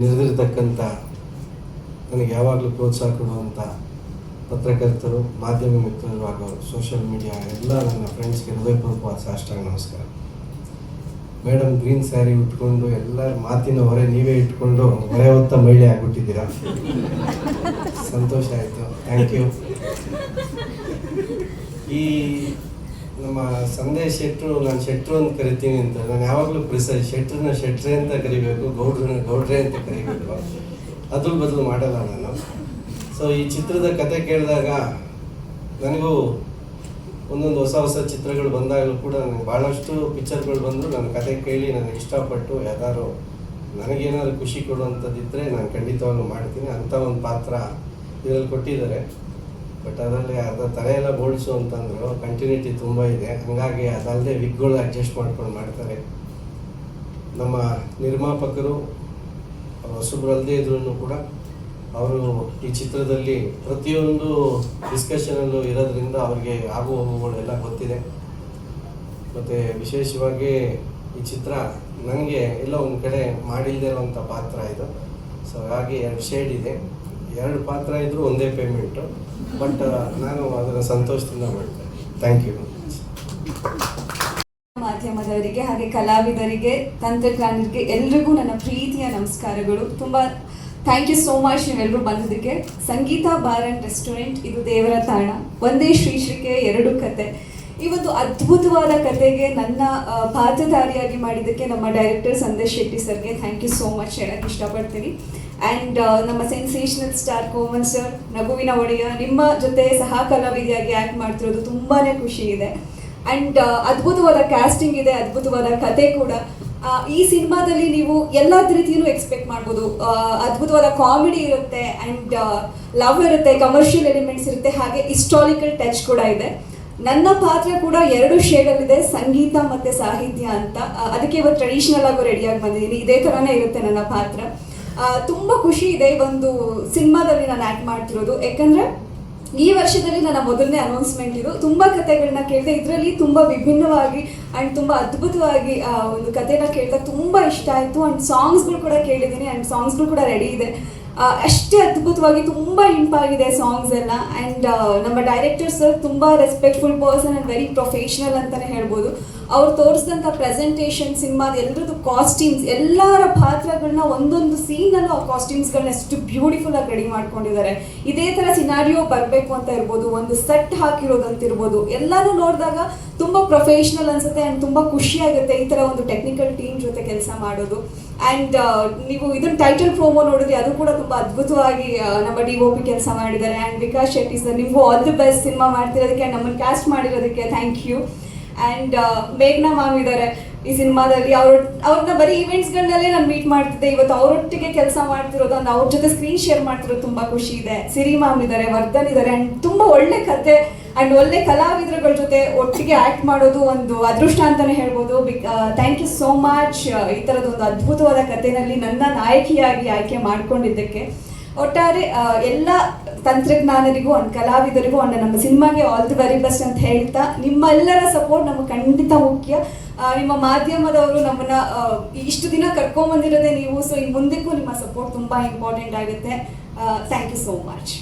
ನೆರೆದಿರ್ತಕ್ಕಂಥ ನನಗೆ ಯಾವಾಗಲೂ ಪ್ರೋತ್ಸಾಹ ಕೊಡುವಂಥ ಪತ್ರಕರ್ತರು, ಮಾಧ್ಯಮ ಮಿತ್ರರು ಹಾಗೂ ಸೋಷಿಯಲ್ ಮೀಡಿಯಾ ಎಲ್ಲ ನನ್ನ ಫ್ರೆಂಡ್ಸ್ಗೆ ಹೃದಯಪೂರ್ವಕವಾದ ಸಾಷ್ಟಾಂಗ ನಮಸ್ಕಾರ. ಮೇಡಮ್ ಗ್ರೀನ್ ಸ್ಯಾರಿ ಉಟ್ಕೊಂಡು ಎಲ್ಲರ ಮಾತಿನ ಹೊರೆ ನೀವೇ ಇಟ್ಕೊಂಡು ಹೊರೆ ಹೊತ್ತ ಮಹಿಳೆ ಆಗಿಬಿಟ್ಟಿದ್ದೀರಾ? ಸಂತೋಷ ಆಯಿತು. ಥ್ಯಾಂಕ್ ಯು ಈ ನಮ್ಮ ಸಂದೇಶ ಶೆಟ್ರು, ನಾನು ಶೆಟ್ರು ಅಂತ ಕರಿತೀನಿ ಅಂತ. ನಾನು ಯಾವಾಗಲೂ ಪ್ರಿಸೈಸ್ ಶೆಟ್ರನ್ನ ಶೆಟ್ರೆ ಅಂತ ಕರಿಬೇಕು, ಗೌಡ್ರನ್ನ ಗೌಡ್ರೆ ಅಂತ ಕರಿಬೇಕು. ಅದ್ರ ಬದಲು ಮಾಡಲ್ಲ ನಾನು. ಸೊ ಈ ಚಿತ್ರದ ಕತೆ ಕೇಳಿದಾಗ ನನಗೂ ಒಂದೊಂದು ಹೊಸ ಹೊಸ ಚಿತ್ರಗಳು ಬಂದಾಗಲೂ ಕೂಡ ನನಗೆ ಭಾಳಷ್ಟು ಪಿಕ್ಚರ್ಗಳು ಬಂದರೂ ನನ್ನ ಕತೆ ಕೇಳಿ ನನಗೆ ಇಷ್ಟಪಟ್ಟು ಯಾವ್ದಾದ್ರು ನನಗೇನಾದ್ರು ಖುಷಿ ಕೊಡುವಂಥದ್ದಿದ್ದರೆ ನಾನು ಖಂಡಿತವಾಗ್ಲೂ ಮಾಡ್ತೀನಿ. ಅಂಥ ಒಂದು ಪಾತ್ರ ಇದರಲ್ಲಿ ಕೊಟ್ಟಿದ್ದಾರೆ. ಬಟ್ ಅದರಲ್ಲಿ ಅರ್ಧ ತಲೆ ಎಲ್ಲ ಬೋಳ್ಸು ಅಂತಂದ್ರು ಕಂಟಿನ್ಯೂಟಿ ತುಂಬ ಇದೆ. ಹಾಗಾಗಿ ಅದಲ್ಲದೆ ವಿಗ್ಗಳು ಅಡ್ಜಸ್ಟ್ ಮಾಡ್ಕೊಂಡು ಮಾಡ್ತಾರೆ. ನಮ್ಮ ನಿರ್ಮಾಪಕರು ಹೊಸಬ್ರಲ್ಲದೇ ಇದ್ರೂ ಕೂಡ, ಅವರು ಈ ಚಿತ್ರದಲ್ಲಿ ಪ್ರತಿಯೊಂದು ಡಿಸ್ಕಷನಲ್ಲೂ ಇರೋದ್ರಿಂದ ಅವ್ರಿಗೆ ಆಗು ಹೋಗುಗಳೆಲ್ಲ ಗೊತ್ತಿದೆ. ಮತ್ತು ವಿಶೇಷವಾಗಿ ಈ ಚಿತ್ರ ನನಗೆ ಎಲ್ಲ ಒಂದು ಕಡೆ ಮಾಡಿಲ್ಲದೆ ಇರುವಂಥ ಪಾತ್ರ ಇದು. ಸೊ ಹಾಗಾಗಿ ಎರಡು ಶೇಡ್ ಇದೆ. ಎರಡು ಪಾತ್ರ ಇದ್ದರೂ ಒಂದೇ ಪೇಮೆಂಟು ಬಟ್ ನಾನು ಅದನ್ನು ಸಂತೋಷದಿಂದ ಮಾಡ್ತೇನೆ ಥ್ಯಾಂಕ್ ಯು ಮಾಧ್ಯಮದವರಿಗೆ ಹಾಗೆ ಕಲಾವಿದರಿಗೆ ತಂತ್ರಜ್ಞಾನರಿಗೆ ಎಲ್ರಿಗೂ ನನ್ನ ಪ್ರೀತಿಯ ನಮಸ್ಕಾರಗಳು. ತುಂಬ ಥ್ಯಾಂಕ್ ಯು ಸೋ ಮಚ್ ನೀವೆಲ್ಲರೂ ಬಂದಿದ್ದಕ್ಕೆ. ಸಂಗೀತ ಬಾರ್ ಅಂಡ್ ರೆಸ್ಟೋರೆಂಟ್, ಇದು ದೇವರ ತಾಣ. ಒಂದೇ ಶೀರ್ಷಿಕೆ ಎರಡು ಕತೆ. ಈ ಒಂದು ಅದ್ಭುತವಾದ ಕತೆಗೆ ನನ್ನ ಪಾತ್ರಧಾರಿಯಾಗಿ ಮಾಡಿದ್ದಕ್ಕೆ ನಮ್ಮ ಡೈರೆಕ್ಟರ್ ಸಂದೇಶ್ ಶೆಟ್ಟಿ ಸರ್ಗೆ ಥ್ಯಾಂಕ್ ಯು ಸೋ ಮಚ್ ಹೇಳಕ್ಕೆ ಇಷ್ಟಪಡ್ತೀನಿ. ಆ್ಯಂಡ್ ನಮ್ಮ ಸೆನ್ಸೇಷನಲ್ ಸ್ಟಾರ್ ಕೋಮನ್ ಸರ್ ನಗುವಿನ ಒಡೆಯ, ನಿಮ್ಮ ಜೊತೆ ಸಹ ಕಲಾವಿದೆಯಾಗಿ ಆ್ಯಕ್ಟ್ ಮಾಡ್ತಿರೋದು ತುಂಬಾ ಖುಷಿ ಇದೆ. ಆ್ಯಂಡ್ ಅದ್ಭುತವಾದ ಕ್ಯಾಸ್ಟಿಂಗ್ ಇದೆ, ಅದ್ಭುತವಾದ ಕತೆ ಕೂಡ. ಈ ಸಿನಿಮಾದಲ್ಲಿ ನೀವು ಎಲ್ಲ ರೀತಿಯೂ ಎಕ್ಸ್ಪೆಕ್ಟ್ ಮಾಡ್ಬೋದು. ಅದ್ಭುತವಾದ ಕಾಮಿಡಿ ಇರುತ್ತೆ ಆ್ಯಂಡ್ ಲವ್ ಇರುತ್ತೆ ಕಮರ್ಷಿಯಲ್ ಎಲಿಮೆಂಟ್ಸ್ ಇರುತ್ತೆ, ಹಾಗೆ ಹಿಸ್ಟಾರಿಕಲ್ ಟಚ್ ಕೂಡ ಇದೆ. ನನ್ನ ಪಾತ್ರ ಕೂಡ ಎರಡು ಶೇಡಲ್ಲಿದೆ, ಸಂಗೀತ ಮತ್ತೆ ಸಾಹಿತ್ಯ ಅಂತ. ಅದಕ್ಕೆ ಇವತ್ತು ಟ್ರೆಡಿಷನಲ್ ಆಗೋ ರೆಡಿಯಾಗಿ ಬಂದಿದ್ದೀನಿ. ಇದೇ ಥರನೇ ಇರುತ್ತೆ ನನ್ನ ಪಾತ್ರ. ತುಂಬ ಖುಷಿ ಇದೆ ಒಂದು ಸಿನಿಮಾದಲ್ಲಿ ನಾನು ಆ್ಯಕ್ಟ್ ಮಾಡ್ತಿರೋದು. ಯಾಕಂದರೆ ಈ ವರ್ಷದಲ್ಲಿ ನನ್ನ ಮೊದಲನೇ ಅನೌನ್ಸ್ಮೆಂಟ್ ಇದು. ತುಂಬ ಕತೆಗಳನ್ನ ಕೇಳಿದೆ, ಇದರಲ್ಲಿ ತುಂಬ ವಿಭಿನ್ನವಾಗಿ ಆ್ಯಂಡ್ ತುಂಬ ಅದ್ಭುತವಾಗಿ ಒಂದು ಕತೆನ ಕೇಳಿದಾಗ ತುಂಬ ಇಷ್ಟ ಆಯಿತು. ಆ್ಯಂಡ್ ಸಾಂಗ್ಸ್ಗಳು ಕೂಡ ಕೇಳಿದ್ದೀನಿ. ಆ್ಯಂಡ್ ಸಾಂಗ್ಸ್ಗಳು ಕೂಡ ರೆಡಿ ಇದೆ. ಅಷ್ಟೇ ಅದ್ಭುತವಾಗಿ ತುಂಬ ಇಂಪಾಗಿದೆ ಸಾಂಗ್ಸ್ ಎಲ್ಲ. ಆ್ಯಂಡ್ ನಮ್ಮ ಡೈರೆಕ್ಟರ್ ಸರ್ ತುಂಬ respectful person and very professional ಅಂತಲೇ ಹೇಳ್ಬೋದು. ಅವ್ರು ತೋರಿಸಿದಂಥ ಪ್ರೆಸೆಂಟೇಷನ್ ಸಿನಿಮಾದ ಎಲ್ಲರದ್ದು ಕಾಸ್ಟ್ಯೂಮ್ಸ್ ಎಲ್ಲರ ಪಾತ್ರಗಳನ್ನ ಒಂದೊಂದು ಸೀನಲ್ಲೂ ಆ ಕಾಸ್ಟ್ಯೂಮ್ಸ್ಗಳನ್ನ ಎಷ್ಟು ಬ್ಯೂಟಿಫುಲ್ ಆಗಿ ರೆಡಿ ಮಾಡ್ಕೊಂಡಿದ್ದಾರೆ ಇದೇ ಥರ ಸಿನಾರಿಯೋ ಬರಬೇಕು ಅಂತ ಇರ್ಬೋದು, ಒಂದು ಸೆಟ್ ಹಾಕಿರೋದಂತಿರ್ಬೋದು, ಎಲ್ಲನೂ ನೋಡಿದಾಗ ತುಂಬ ಪ್ರೊಫೆಷ್ನಲ್ ಅನ್ಸುತ್ತೆ ಆ್ಯಂಡ್ ತುಂಬ ಖುಷಿಯಾಗುತ್ತೆ ಈ ಥರ ಒಂದು ಟೆಕ್ನಿಕಲ್ ಟೀಮ್ ಜೊತೆ ಕೆಲಸ ಮಾಡೋದು. ಆ್ಯಂಡ್ ನೀವು ಇದನ್ನ ಟೈಟಲ್ ಪ್ರೋಮೋ ನೋಡಿದ್ರೆ ಅದು ಕೂಡ ತುಂಬ ಅದ್ಭುತವಾಗಿ ನಮ್ಮ ಡಿ ಒ ಪಿ ಕೆಲಸ ಮಾಡಿದ್ದಾರೆ. ಆ್ಯಂಡ್ ವಿಕಾಸ್ ಶೆಟ್ಟಿ ಸರ್ ನಿಮಗೂ ಆಲ್ ದಿ ಬೆಸ್ಟ್ ಸಿನಿಮಾ ಮಾಡ್ತಿರೋದಕ್ಕೆ ನಮ್ಮನ್ನು ಕ್ಯಾಸ್ಟ್ ಮಾಡಿರೋದಕ್ಕೆ ಥ್ಯಾಂಕ್ ಯು ಆ್ಯಂಡ್ ಮೇಘ್ನಾ ಮ್ಯಾಮ್ ಇದ್ದಾರೆ ಈ ಸಿನಿಮಾದಲ್ಲಿ. ಅವ್ರ ಅವ್ರನ್ನ ಬರೀ ಈವೆಂಟ್ಸ್ಗಳನ್ನಲ್ಲೇ ನಾನು ಮೀಟ್ ಮಾಡ್ತಿದ್ದೆ. ಇವತ್ತು ಅವರೊಟ್ಟಿಗೆ ಕೆಲಸ ಮಾಡ್ತಿರೋದು ಅಂದ್ರೆ ಅವ್ರ ಜೊತೆ ಸ್ಕ್ರೀನ್ ಶೇರ್ ಮಾಡ್ತಿರೋದು ತುಂಬ ಖುಷಿ ಇದೆ. ಸಿರಿ ಮ್ಯಾಮ್ ಇದ್ದಾರೆ ವರ್ಧನ್ ಇದ್ದಾರೆ ಆ್ಯಂಡ್ ತುಂಬ ಒಳ್ಳೆ ಕತೆ ಆ್ಯಂಡ್ ಒಳ್ಳೆ ಕಲಾವಿದರುಗಳ ಜೊತೆ ಒಟ್ಟಿಗೆ ಆ್ಯಕ್ಟ್ ಮಾಡೋದು ಒಂದು ಅದೃಷ್ಟ ಅಂತಲೇ ಹೇಳ್ಬೋದು. Big thank you so much ಈ ಥರದ ಒಂದು ಅದ್ಭುತವಾದ ಕಥೆನಲ್ಲಿ ನನ್ನ ನಾಯಕಿಯಾಗಿ ಆಯ್ಕೆ ಮಾಡ್ಕೊಂಡಿದ್ದಕ್ಕೆ. ಒಟ್ಟಾರೆ ಎಲ್ಲ ತಂತ್ರಜ್ಞಾನರಿಗೂ ಒಂದು ಕಲಾವಿದರಿಗೂ ಒಂದು ನಮ್ಮ ಸಿನಿಮಾಗೆ ಆಲ್ ದಿ ವೆರಿ ಬೆಸ್ಟ್ ಅಂತ ಹೇಳ್ತಾ, ನಿಮ್ಮೆಲ್ಲರ ಸಪೋರ್ಟ್ ನಮಗೆ ಖಂಡಿತ ಮುಖ್ಯ. ನಿಮ್ಮ ಮಾಧ್ಯಮದವರು ನಮ್ಮನ್ನ ಇಷ್ಟು ದಿನ ಕರ್ಕೊಂಬಂದಿರೋದೇ ನೀವು ಸೊ ಈ ಮುಂದಕ್ಕೂ ನಿಮ್ಮ ಸಪೋರ್ಟ್ ತುಂಬ ಇಂಪಾರ್ಟೆಂಟ್ ಆಗುತ್ತೆ. Thank you so much